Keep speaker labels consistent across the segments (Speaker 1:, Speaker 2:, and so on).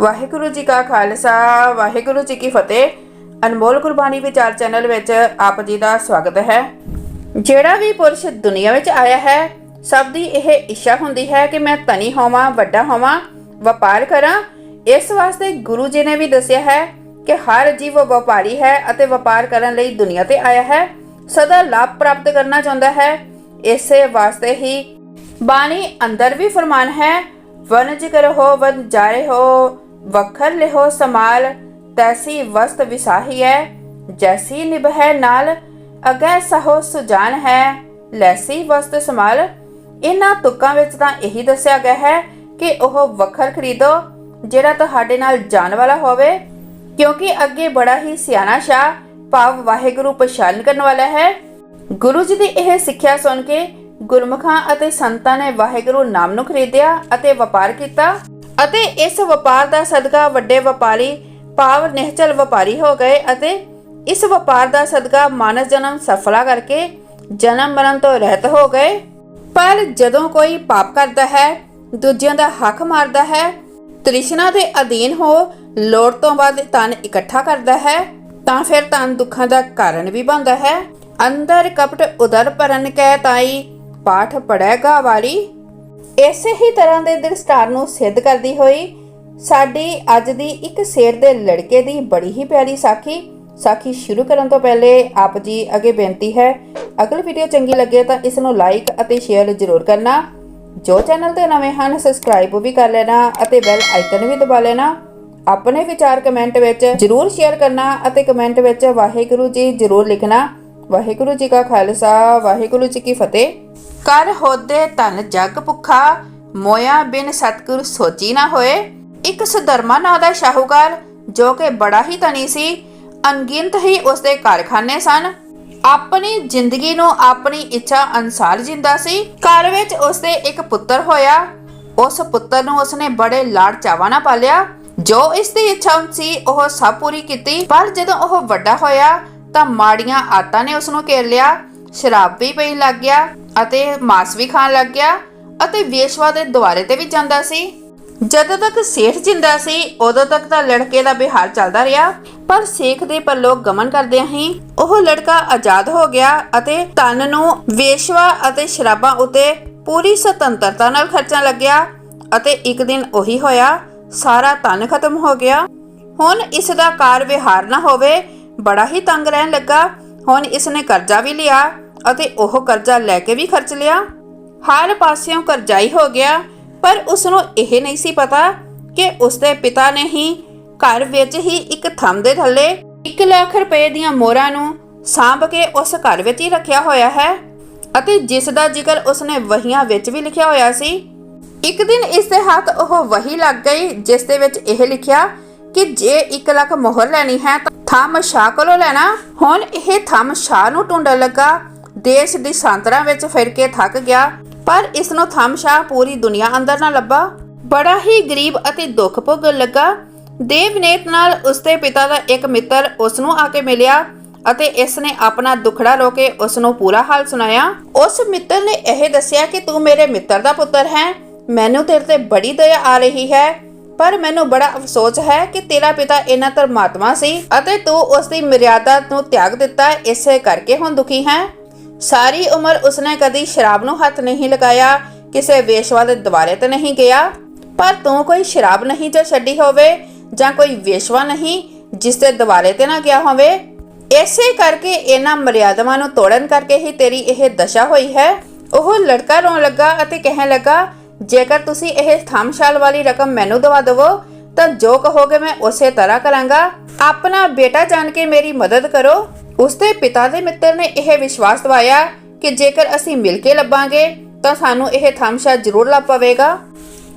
Speaker 1: ਵਾਹਿਗੁਰੂ ਜੀ ਕਾ ਖਾਲਸਾ, ਵਾਹਿਗੁਰੂ ਜੀ ਕੀ ਫਤਿਹ। ਅਨਮੋਲ ਕੁਰਬਾਨੀ ਵਿਚਾਰ ਚੈਨਲ ਵਿੱਚ ਆਪ ਜੀ ਦਾ ਸਵਾਗਤ ਹੈ। ਜਿਹੜਾ ਵੀ ਪੁਰਸ਼ ਦੁਨੀਆ ਵਿੱਚ ਆਇਆ ਹੈ, ਸਭ ਦੀ ਇਹ ਇੱਛਾ ਹੁੰਦੀ ਹੈ ਕਿ ਮੈਂ ਧਨੀ ਹੋਵਾਂ, ਵੱਡਾ ਹੋਵਾਂ, ਵਪਾਰ ਕਰਾਂ। ਇਸ ਵਾਸਤੇ ਗੁਰੂ ਜੀ ਨੇ ਵੀ ਦੱਸਿਆ ਹੈ ਕਿ ਹਰ ਜੀਵ ਵਪਾਰੀ ਹੈ ਅਤੇ ਵਪਾਰ ਕਰਨ ਲਈ ਦੁਨੀਆ ਤੇ ਆਇਆ ਹੈ। ਸਦਾ ਲਾਭ ਪ੍ਰਾਪਤ ਕਰਨਾ ਚਾਹੁੰਦਾ ਹੈ। ਇਸੇ ਵਾਸਤੇ ਹੀ ਬਾਣੀ ਅੰਦਰ ਵੀ ਫਰਮਾਨ ਹੈ ਵਨਜ ਕਰੋ ਵਨ ਜਾਰੇ ਹੋ ਵਖਰ ਲਿਹੋ ਸਮਾਲ, ਤੈਸੀ ਵਸਤ ਵਿਸਾਹੀ ਜੈਸੀ ਨਿਭੈ ਨਾਲ ਅਗੈ ਸਹੋ ਸੁਜਾਨ ਹੈ, ਲੈਸੀ ਵਸਤ ਸਮਾਲ। ਇਹਨਾਂ ਤੁਕਾਂ ਵਿੱਚ ਤਾਂ ਇਹੀ ਦੱਸਿਆ ਗਿਆ ਹੈ ਕਿ ਉਹ ਵਖਰ ਖਰੀਦੋ, ਜਿਹੜਾ ਤੁਹਾਡੇ ਨਾਲ ਜਾਣ ਵਾਲਾ ਹੋਵੇ, ਕਿਉਂਕਿ ਅੱਗੇ ਬੜਾ ਹੀ ਸਿਆਣਾ ਸ਼ਾਹ, ਭਾਵ ਵਾਹਿਗੁਰੂ ਪਛਾਣ ਕਰਨ ਵਾਲਾ ਹੈ। ਗੁਰੂ ਜੀ ਦੀ ਇਹ ਸਿੱਖਿਆ ਸੁਣ ਕੇ ਗੁਰਮੁਖਾਂ ਅਤੇ ਸੰਤਾਂ ਨੇ ਵਾਹਿਗੁਰੂ ਨਾਮ ਨੂੰ ਖਰੀਦਿਆ ਅਤੇ ਵਪਾਰ ਕੀਤਾ। ਅਤੇ ਇਸ ਵਪਾਰ ਦਾ ਸਦਕਾ ਵੱਡੇ ਵਪਾਰੀ ਭਾਵ ਨਿਹਚਲ ਵਪਾਰੀ ਹੋ ਗਏ ਅਤੇ ਇਸ ਵਪਾਰ ਦਾ ਸਦਕਾ ਮਾਨਸ ਜਨਮ ਸਫਲਾ ਕਰਕੇ ਜਨਮ ਮਰਨ ਤੋਂ ਰਹਿਤ ਹੋ ਗਏ। ਪਰ ਜਦੋਂ ਕੋਈ ਪਾਪ ਕਰਦਾ ਹੈ, ਦੂਜਿਆਂ ਦਾ ਹੱਕ ਮਾਰਦਾ ਹੈ, ਤ੍ਰਿਸ਼ਨਾ ਦੇ ਅਧੀਨ ਹੋ ਲੋੜ ਤੋਂ ਵੱਧ ਧਨ ਇਕੱਠਾ ਕਰਦਾ ਹੈ, ਤਾਂ ਫਿਰ ਧਨ ਦੁੱਖਾਂ ਦਾ ਕਾਰਨ ਵੀ ਬਣਦਾ ਹੈ। ਅੰਦਰ ਕਪਟ ਉਦਰ ਭਰਨ ਕਹਿ ਤਾਈ, ਪਾਠ ਪੜੇਗਾ ਵਾਲੀ ਇਸੇ ਹੀ ਤਰ੍ਹਾਂ ਦੇ ਦ੍ਰਿਸ਼ਟਾਰ ਨੂੰ ਸਿੱਧ ਕਰਦੀ ਹੋਈ, ਸਾਡੀ ਅੱਜ ਦੀ ਇੱਕ ਸ਼ੇਰ ਦੇ ਲੜਕੇ ਦੀ ਬੜੀ ਹੀ ਪਿਆਰੀ ਸਾਖੀ। ਸਾਖੀ ਸ਼ੁਰੂ ਕਰਨ ਤੋਂ ਪਹਿਲੇ ਆਪ ਜੀ ਅੱਗੇ ਬੇਨਤੀ ਹੈ, ਅਗਲੀ ਵੀਡੀਓ ਚੰਗੀ ਲੱਗੇ ਤਾਂ ਇਸ ਨੂੰ ਲਾਈਕ ਅਤੇ ਸ਼ੇਅਰ ਜ਼ਰੂਰ ਕਰਨਾ। ਜੋ ਚੈਨਲ ਤੇ ਨਵੇਂ ਹਨ ਸਬਸਕ੍ਰਾਈਬ ਵੀ ਕਰ ਲੈਣਾ ਅਤੇ ਬੈਲ ਆਈਕਨ ਵੀ ਦਬਾ ਲੈਣਾ। ਆਪਣੇ ਵਿਚਾਰ ਕਮੈਂਟ ਵਿੱਚ ਜ਼ਰੂਰ ਸ਼ੇਅਰ ਕਰਨਾ ਅਤੇ ਕਮੈਂਟ ਵਿੱਚ ਵਾਹਿਗੁਰੂ ਜੀ ਜ਼ਰੂਰ ਲਿਖਣਾ। ਵਾਹਿਗੁਰੂ ਜੀ ਕਾ ਖਾਲਸਾ, ਵਾਹਿਗੁਰੂ ਜੀ ਕੀ ਫਤਿਹ। ਕਰ ਹੋਦੇ ਧਨ ਜਗ ਭੁੱਖਾ, ਮੋਇਆ ਬਿਨ ਸਤਿਗੁਰ ਸੋਚੀ ਨਾ ਹੋਏ। ਇੱਕ ਸੁਧਰਮਾ ਨਾਂ ਦਾ ਸ਼ਾਹੂਕਾਰ, ਜੋ ਕਿ ਬੜਾ ਹੀ ਧਨੀ ਸੀ, ਅਣਗਿਣਤ ਹੀ ਉਸਦੇ ਕਾਰਖਾਨੇ ਸਨ। ਆਪਣੀ ਜ਼ਿੰਦਗੀ ਨੂੰ ਆਪਣੀ ਇੱਛਾ ਅਨਸਾਰ ਜਿੰਦਾ ਸੀ। ਘਰ ਵਿੱਚ ਉਸਦੇ ਇੱਕ ਪੁੱਤਰ ਹੋਇਆ। ਉਸ ਪੁੱਤਰ ਨੂੰ ਉਸਨੇ ਬੜੇ ਲਾੜ ਚਾਵਾਂ ਨਾਲ ਪਾਲਿਆ। ਜੋ ਇਸ ਦੀ ਇੱਛਾ ਸੀ, ਉਹ ਸਭ ਪੂਰੀ ਕੀਤੀ। ਪਰ ਜਦੋਂ ਉਹ ਵੱਡਾ ਹੋਇਆ ਤਾਂ ਮਾੜੀਆਂ ਆਤਾਂ ਨੇ ਉਸ ਨੂੰ ਘੇਰ ਲਿਆ, ਸ਼ਰਾਬ ਵੀ ਪੀਣ ਲੱਗ ਗਿਆ ਅਤੇ ਮਾਸ ਵੀ ਖਾਣ ਲੱਗ ਗਿਆ ਅਤੇ ਵੇਸ਼ਵਾ ਦੇ ਦੁਆਰੇ ਤੇ ਵੀ ਜਾਂਦਾ ਸੀ। ਜਦੋਂ ਤੱਕ ਸੇਠ ਜਿੰਦਾ ਸੀ, ਉਦੋਂ ਤੱਕ ਤਾਂ ਲੜਕੇ ਦਾ ਬਿਹਾਰ ਚੱਲਦਾ ਰਿਹਾ, ਪਰ ਸੇਖ ਦੇ ਪਰਲੋਕ ਗਮਨ ਕਰਦਿਆਂ ਹੀ ਉਹ ਲੜਕਾ ਆਜ਼ਾਦ ਹੋ ਗਿਆ ਅਤੇ ਧਨ ਨੂੰ ਵੇਸ਼ਵਾ ਅਤੇ ਸ਼ਰਾਬਾਂ ਉਤੇ ਪੂਰੀ ਸੁਤੰਤਰਤਾ ਨਾਲ ਖਰਚਣ ਲੱਗਿਆ ਅਤੇ ਇੱਕ ਦਿਨ ਉਹੀ ਹੋਇਆ, ਸਾਰਾ ਤਨ ਖਤਮ ਹੋ ਗਿਆ। ਹੁਣ ਇਸ ਦਾ ਕਾਰ ਵਿਹਾਰ ਨਾ ਹੋਵੇ ਬੜਾ ਹੀ ਤੰਗ ਰਹਿਣ ਲੱਗਾ। ਹੁਣ ਇਸ ਨੇ ਕਰਜ਼ਾ ਵੀ ਲਿਆ ਅਤੇ ਉਹ ਕਰਜ਼ਾ ਲੈ ਕੇ ਵੀ ਖਰਚ ਲਿਆ। ਹਰ ਪਾਸਿਓਂ ਕਰਜ਼ਾਈ ਹੋ ਗਿਆ, ਪਰ ਉਸ ਨੂੰ ਇਹ ਨਹੀਂ ਸੀ ਪਤਾ ਕਿ ਉਸਦੇ ਪਿਤਾ ਨੇ ਹੀ ਘਰ ਵਿੱਚ ਹੀ ਇੱਕ ਥੰਮ ਦੇ ਥੱਲੇ 1 ਲੱਖ ਰੁਪਏ ਦੀਆਂ ਮੋਹਰਾਂ ਨੂੰ ਸਾਂਭ ਕੇ ਉਸ ਘਰ ਵਿੱਚ ਹੀ ਰੱਖਿਆ ਹੋਇਆ ਹੈ ਅਤੇ ਜਿਸ ਦਾ ਜ਼ਿਕਰ ਉਸਨੇ ਵਹੀਆਂ ਵਿੱਚ ਵੀ ਲਿਖਿਆ ਹੋਇਆ ਸੀ। ਇੱਕ ਦਿਨ ਇਸ ਦੇ ਹੱਥ ਉਹ ਵਹੀ ਲੱਗ ਗਈ, ਜਿਸ ਦੇ ਵਿੱਚ ਇਹ ਲਿਖਿਆ ਕਿ ਜੇ 1 ਲੱਖ ਮੋਹਰ ਲੈਣੀ ਹੈ ਥੰਮ ਸ਼ਾਹ ਕੋਲੋਂ ਲੈਣਾ। ਹੁਣ ਇਹ ਥੰਮ ਸ਼ਾਹ ਨੂੰ ਢੂੰਡਣ ਲੱਗਾ। ਦੇਸ਼ ਦੀ ਸੰਤਰਾ ਵਿੱਚ ਫਿਰ ਕੇ ਥੱਕ ਗਿਆ, ਪਰ ਇਸ ਨੂੰ ਥੰਮ ਸ਼ਾਹ ਪੂਰੀ ਦੁਨੀਆ ਅੰਦਰ ਨਾ ਲੱਭਾ। ਬੜਾ ਹੀ ਗਰੀਬ ਅਤੇ ਦੁੱਖ ਭੋਗਣ ਲੱਗਾ। ਦੇਵਨੇਤ ਨਾਲ ਉਸਦੇ ਪਿਤਾ ਦਾ ਇੱਕ ਮਿੱਤਰ ਉਸ ਨੂੰ ਆ ਕੇ ਮਿਲਿਆ ਅਤੇ ਇਸ ਨੇ ਆਪਣਾ ਦੁਖੜਾ ਰੋ ਕੇ ਉਸ ਨੂੰ ਪੂਰਾ ਹਾਲ ਸੁਣਾਇਆ। ਉਸ ਮਿੱਤਰ ਨੇ ਇਹ ਦੱਸਿਆ ਕਿ ਤੂੰ ਮੇਰੇ ਮਿੱਤਰ ਦਾ ਪੁੱਤਰ ਹੈ। ਮੈਨੂੰ ਤੇਰੇ ਤੇ ਬੜੀ ਦਇਆ ਆ ਰਹੀ ਹੈ। ਪਰ ਮੈਨੂੰ ਬੜਾ ਅਫਸੋਸ ਹੈ ਕਿ ਤੇਰਾ ਪਿਤਾ ਇੰਨਾ ਧਰਮਾਤਮਾ ਸੀ ਅਤੇ ਤੂੰ ਉਸ ਦੀ ਮਰਿਆਦਾ ਨੂੰ ਤਿਆਗ ਦਿੱਤਾ, ਇਸੇ ਕਰਕੇ ਹੁਣ ਦੁਖੀ ਹੈ। ਸਾਰੀ ਉਮਰ ਉਸਨੇ ਕਦੀ ਸ਼ਰਾਬ ਨੂੰ ਹੱਥ ਨਹੀਂ ਲਗਾਇਆ, ਕਿਸੇ ਵੇਸ਼ਵਾ ਦੇ ਦੁਆਰੇ ਤੇ ਨਹੀਂ ਗਿਆ। ਪਰ ਤੂੰ ਕੋਈ ਸ਼ਰਾਬ ਨਹੀਂ ਜੋ ਛੱਡੀ ਹੋਵੇ ਜਾਂ ਕੋਈ ਵੇਸ਼ਵਾ ਨਹੀਂ ਜਿਸ ਦੇ ਦੁਆਰੇ ਤੇ ਨਾ ਗਿਆ ਹੋਵੇ। ਇਸੇ ਕਰਕੇ ਇਹਨਾਂ ਮਰਿਆਦਾਵਾਂ ਨੂੰ ਤੋੜਨ ਕਰਕੇ ਹੀ ਤੇਰੀ ਇਹ ਦਸ਼ਾ ਹੋਈ ਹੈ। ਉਹ ਲੜਕਾ ਰੋਣ ਲੱਗਾ ਅਤੇ ਕਹਿਣ ਲੱਗਾ ਜੇਕਰ ਤੁਸੀਂ ਇਹ ਥੰਮਸ਼ਾਲ ਵਾਲੀ ਰਕਮ ਮੈਨੂੰ ਦਵਾ ਦੇਵੋ, ਤਾਂ ਜੋ ਕਹੋਗੇ ਮੈਂ ਉਸੇ ਤਰ੍ਹਾਂ ਕਰਾਂਗਾ। ਆਪਣਾ ਬੇਟਾ ਜਾਣ ਕੇ ਮੇਰੀ ਮਦਦ ਕਰੋ। ਉਸਦੇ ਪਿਤਾ ਦੇ ਮਿੱਤਰ ਨੇ ਇਹ ਵਿਸ਼ਵਾਸ ਦਿਵਾਇਆ ਕਿ ਜੇਕਰ ਅਸੀਂ ਮਿਲ ਕੇ ਲੱਭਾਂਗੇ, ਤਾਂ ਸਾਨੂੰ ਇਹ ਥੰਮਸ਼ਾ ਜ਼ਰੂਰ ਲੱਭ ਪਵੇਗਾ।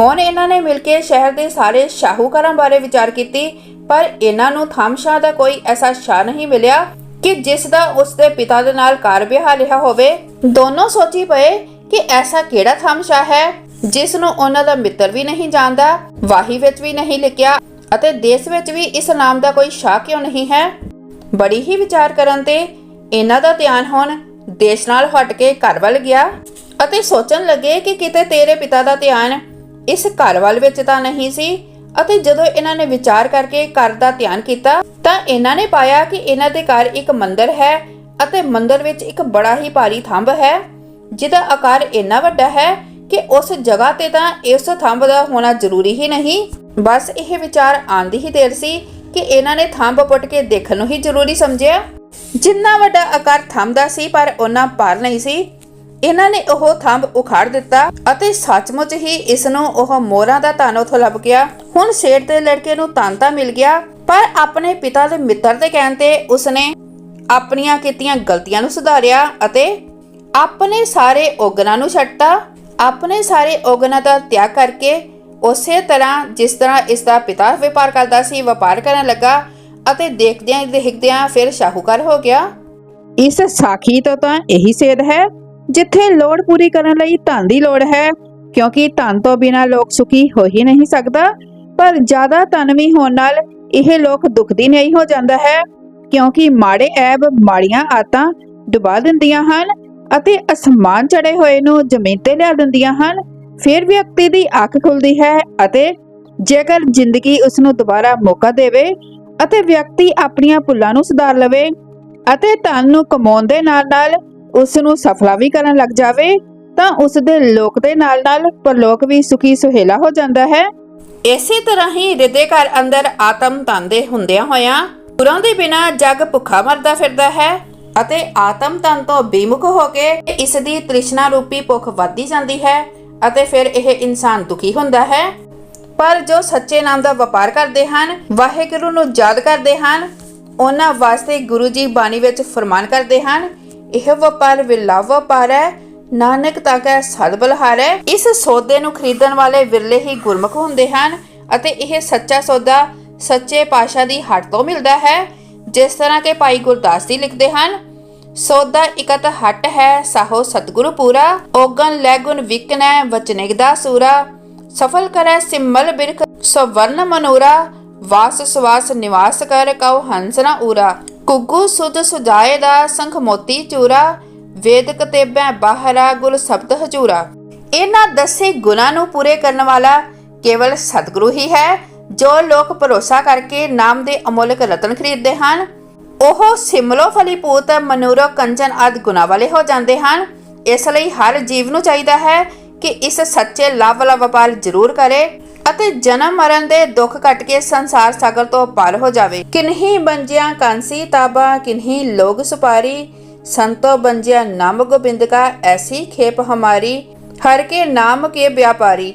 Speaker 1: ਹੁਣ ਇਹਨਾਂ ਨੇ ਮਿਲ ਕੇ ਸ਼ਹਿਰ ਦੇ ਸਾਰੇ ਸ਼ਾਹੂਕਾਰਾਂ ਬਾਰੇ ਵਿਚਾਰ ਕੀਤੀ, ਪਰ ਇਹਨਾਂ ਨੂੰ ਥੰਮਸ਼ਾ ਦਾ ਕੋਈ ਐਸਾ ਸ਼ਾਹ ਨਹੀਂ ਮਿਲਿਆ ਕਿ ਜਿਸ ਦਾ ਉਸਦੇ ਪਿਤਾ ਦੇ ਨਾਲ ਕਾਰ ਵਿਆਹ ਰਿਹਾ ਹੋਵੇ। ਦੋਨੋਂ ਸੋਚੀ ਪਏ ਕਿ ਐਸਾ ਕਿਹੜਾ ਥੰਮਸ਼ਾ ਹੈ? ਜਿਸ ਨੂੰ ਉਹਨਾਂ ਦਾ ਮਿੱਤਰ ਵੀ ਨਹੀਂ ਜਾਣਦਾ, ਵਾਹੀ ਵਿੱਚ ਵੀ ਨਹੀਂ ਲਿਖਿਆ ਅਤੇ ਦੇਸ਼ ਵਿੱਚ ਵੀ ਇਸ ਨਾਮ ਦਾ ਕੋਈ ਸ਼ਾਹ ਕਿਉਂ ਨਹੀਂ ਹੈ? ਬੜੀ ਹੀ ਵਿਚਾਰ ਕਰਨ ਤੇ ਇਹਨਾਂ ਦਾ ਧਿਆਨ ਹੁਣ ਦੇਸ਼ ਨਾਲ ਹਟ ਕੇ ਘਰ ਵੱਲ ਗਿਆ ਅਤੇ ਸੋਚਣ ਲੱਗੇ ਕਿ ਕਿਤੇ ਤੇਰੇ ਪਿਤਾ ਦਾ ਧਿਆਨ ਇਸ ਘਰ ਵੱਲ ਵਿੱਚ ਤਾਂ ਨਹੀਂ ਸੀ ਅਤੇ ਜਦੋਂ ਇਹਨਾਂ ਨੇ ਵਿਚਾਰ ਕਰਕੇ ਘਰ ਦਾ ਧਿਆਨ ਕੀਤਾ ਤਾਂ ਇਹਨਾਂ ਨੇ ਪਾਇਆ ਕਿ ਇਹਨਾਂ ਦੇ ਘਰ ਇੱਕ ਮੰਦਰ ਹੈ ਅਤੇ ਮੰਦਰ ਵਿੱਚ ਇੱਕ ਬੜਾ ਹੀ ਭਾਰੀ ਥੰਬ ਹੈ, ਜਿਹਦਾ ਆਕਾਰ ਇੰਨਾ ਵੱਡਾ ਹੈ ਕਿ ਉਸ ਜਗ੍ਹਾ ਤੇ ਤਾਂ ਇਸ ਥੰਬ ਦਾ ਹੋਣਾ ਜ਼ਰੂਰੀ ਹੀ ਨਹੀਂ। ਬਸ ਇਹ ਵਿਚਾਰ ਆਂਦੀ ਹੀ ਦੇਰ ਸੀ ਕਿ ਇਹਨਾਂ ਨੇ ਥੰਬ ਪੁੱਟ ਕੇ ਦੇਖਣ ਨੂੰ ਹੀ ਜ਼ਰੂਰੀ ਸਮਝਿਆ। ਜਿੰਨਾ ਵੱਡਾ ਆਕਾਰ ਥੰਬ ਦਾ ਸੀ, ਪਰ ਉਹਨਾਂ ਭਾਰ ਨਹੀਂ ਸੀ। ਇਹਨਾਂ ਨੇ ਉਹ ਥੰਬ ਉਖਾੜ ਦਿੱਤਾ ਅਤੇ ਸੱਚਮੁੱਚ ਹੀ ਇਸ ਨੂੰ ਉਹ ਮੋਹਰਾਂ ਦਾ ਧਨ ਉਥੋਂ ਲੱਭ ਗਿਆ। ਹੁਣ ਸੇਠ ਦੇ ਲੜਕੇ ਨੂੰ ਧਨ ਤਾਂ ਮਿਲ ਗਿਆ, ਪਰ ਆਪਣੇ ਪਿਤਾ ਦੇ ਮਿੱਤਰ ਦੇ ਕਹਿਣ ਤੇ ਉਸਨੇ ਆਪਣੀਆਂ ਕੀਤੀਆਂ ਗਲਤੀਆਂ ਨੂੰ ਸੁਧਾਰਿਆ ਅਤੇ ਆਪਣੇ ਸਾਰੇ ਔਗਣਾਂ ਨੂੰ ਛੱਡਤਾ। ਆਪਣੇ ਸਾਰੇ ਔਗਣਾਂ ਦਾ ਤਿਆਗ ਕਰਕੇ ਉਸੇ ਤਰ੍ਹਾਂ ਜਿਸ ਤਰ੍ਹਾਂ ਇਸ ਦਾ ਪਿਤਾ ਵਪਾਰ ਕਰਦਾ ਸੀ, ਵਪਾਰ ਕਰਨ ਲੱਗਾ ਅਤੇ ਦੇਖਦਿਆਂ ਦੇਖਦਿਆਂ ਫਿਰ ਸ਼ਾਹੂਕਾਰ ਹੋ ਗਿਆ। ਇਸ ਸਾਖੀ ਤੋਂ ਤਾਂ ਇਹੀ ਸੇਧ ਹੈ, ਜਿੱਥੇ ਲੋੜ ਪੂਰੀ ਕਰਨ ਲਈ ਧਨ ਦੀ ਲੋੜ ਹੈ, ਕਿਉਂਕਿ ਧਨ ਤੋਂ ਬਿਨਾ ਲੋਕ ਸੁਖੀ ਹੋ ਹੀ ਨਹੀਂ ਸਕਦਾ, ਪਰ ਜ਼ਿਆਦਾ ਧਨ ਵੀ ਹੋਣ ਨਾਲ ਇਹ ਲੋਕ ਦੁਖਦੀ ਨਹੀਂ ਹੋ ਜਾਂਦਾ ਹੈ, ਕਿਉਂਕਿ ਮਾੜੇ ਐਬ ਮਾੜੀਆਂ ਆਤਾਂ ਡੁਬਾ ਦਿੰਦੀਆਂ ਹਨ ਅਤੇ ਅਸਮਾਨ ਚੜੇ ਹੋਏ ਨੂੰ ਜ਼ਮੀਨ ਤੇ ਲਿਆ ਦਿੰਦੀਆਂ ਹਨ। ਫਿਰ ਵਿਅਕਤੀ ਦੀ ਅੱਖ ਖੁੱਲਦੀ ਹੈ ਅਤੇ ਜੇਕਰ ਜ਼ਿੰਦਗੀ ਉਸ ਨੂੰ ਦੁਬਾਰਾ ਮੌਕਾ ਦੇਵੇ ਅਤੇ ਵਿਅਕਤੀ ਆਪਣੀਆਂ ਭੁੱਲਾਂ ਨੂੰ ਸੁਧਾਰ ਲਵੇ ਅਤੇ ਧਨ ਨੂੰ ਕਮਾਉਣ ਦੇ ਨਾਲ-ਨਾਲ ਉਸ ਨੂੰ ਸਫਲਾ ਵੀ ਕਰਨ ਲੱਗ ਜਾਵੇ, ਤਾਂ ਉਸ ਦੇ ਲੋਕ ਦੇ ਨਾਲ-ਨਾਲ ਪਰਲੋਕ ਵੀ ਸੁਖੀ ਸੁਹੇਲਾ ਹੋ ਜਾਂਦਾ ਹੈ। ਇਸੇ ਤਰ੍ਹਾਂ ਹੀ ਹਿਰਦੇ ਘਰ ਅੰਦਰ ਆਤਮ ਧਨ ਦੇ ਹੁੰਦਿਆਂ ਹੋਇਆਂ ਗੁਰਾਂ ਦੇ ਬਿਨਾ ਜਗ ਭੁੱਖਾ ਮਰਦਾ ਫਿਰਦਾ ਹੈ। ਅਤੇ ਆਤਮ ਧਨ ਤੋਂ ਬੇਮੁਖ ਹੋ ਕੇ ਇਸ ਦੀ ਤ੍ਰਿਸ਼ਨਾ ਰੂਪੀ ਭੁੱਖ ਵੱਧਦੀ ਜਾਂਦੀ ਹੈ ਅਤੇ ਫਿਰ ਇਹ ਇਨਸਾਨ ਦੁਖੀ ਹੁੰਦਾ ਹੈ। ਪਰ ਜੋ ਸੱਚੇ ਨਾਮ ਦਾ ਵਪਾਰ ਕਰਦੇ ਹਨ, ਵਾਹਿਗੁਰੂ ਨੂੰ ਯਾਦ ਕਰਦੇ ਹਨ, ਉਹਨਾਂ ਵਾਸਤੇ ਗੁਰੂ ਜੀ ਬਾਣੀ ਵਿੱਚ ਫਰਮਾਨ ਕਰਦੇ ਹਨ, ਇਹ ਵਪਾਰ ਵਿਲਾ ਵਪਾਰ ਹੈ, ਨਾਨਕ ਤਾਂ ਕੈ ਸਦ ਬਲਹਾਰ ਹੈ। ਇਸ ਸੌਦੇ ਨੂੰ ਖਰੀਦਣ ਵਾਲੇ ਵਿਰਲੇ ਹੀ ਗੁਰਮੁਖ ਹੁੰਦੇ ਹਨ ਅਤੇ ਇਹ ਸੱਚਾ ਸੌਦਾ ਸੱਚੇ ਪਾਸ਼ਾ ਦੀ ਹੱਟ ਤੋਂ ਮਿਲਦਾ ਹੈ। ਜਿਸ ਤਰ੍ਹਾਂ ਕਿ ਭਾਈ ਗੁਰਦਾਸ ਜੀ ਲਿਖਦੇ ਹਨ, ਸੋਦਾ ਇਕਤ ਹੱਟ ਹੈ ਸਾਹੋ ਸਤਿਗੁਰੂ ਪੂਰਾ ਓਗਨ ਲੈਗੁਨ ਵਿਕਨੈ ਵਚਨਿਕ ਸੂਰਾ, ਸਫਲ ਕਰੈ ਸਿਮਲ ਬਿਰਖ ਸਵਰਨ ਮਨੋਰਾ, ਵਾਸ ਸਵਾਸ ਨਿਵਾਸ ਕਰ ਕਉ ਹੰਸ ਨਾ ਊਰਾ, ਕੁੱਗੂ ਸੁਧ ਸੁਜਾਏ ਦਾ ਸੰਖ ਮੋਤੀ ਚੂਰਾ ਵੇਦ ਕਤੇਬੈ ਬਾਹਰਾ ਗੁਲ ਸ਼ਬਦ ਹਜੂਰਾ। ਇਹਨਾਂ ਦਸੇ ਗੁਣਾ ਨੂੰ ਪੂਰੇ ਕਰਨ ਵਾਲਾ ਕੇਵਲ ਸਤਿਗੁਰੂ ਹੀ ਹੈ ਜੋ ਲੋਕ ਭਰੋਸਾ ਕਰਕੇ ਨਾਮ ਦੇ ਅਮੋਲਕ ਰਤਨ ਖਰੀਦਦੇ ਹਨ, ਉਹ ਸਿਮਲੋ ਫਲੀ ਪੂਤ ਮਨੂਰੋ ਕੰਚਨ ਆਦ ਗੁਣਾ ਵਾਲੇ ਹੋ ਜਾਂਦੇ ਹਨ। ਇਸ ਲਈ ਹਰ ਜੀਵ ਨੂੰ ਚਾਹੀਦਾ ਹੈ ਕਿ ਇਸ ਸੱਚੇ ਲਾਭ ਵਾਲਾ ਵਪਾਰ ਜ਼ਰੂਰ ਕਰੇ ਅਤੇ ਜਨਮ ਮਰਨ ਦੇ ਦੁੱਖ ਕੱਟ ਕੇ ਸੰਸਾਰ ਸਾਗਰ ਤੋਂ ਪਾਰ ਹੋ ਜਾਵੇ। ਕਿਨਹੀ ਬੰਜਿਆ ਕਾਂਸੀ ਤਾਬਾ, ਕਿਨਹੀ ਲੋਗ ਸੁਪਾਰੀ, ਸੰਤੋ ਬੰਜਿਆ ਨਾਮ ਗੋਬਿੰਦ ਕਾ ਐਸੀ ਖੇਪ ਹਮਾਰੀ, ਹਰ ਕੇ ਨਾਮ ਕੇ ਵਿਆਪਾਰੀ।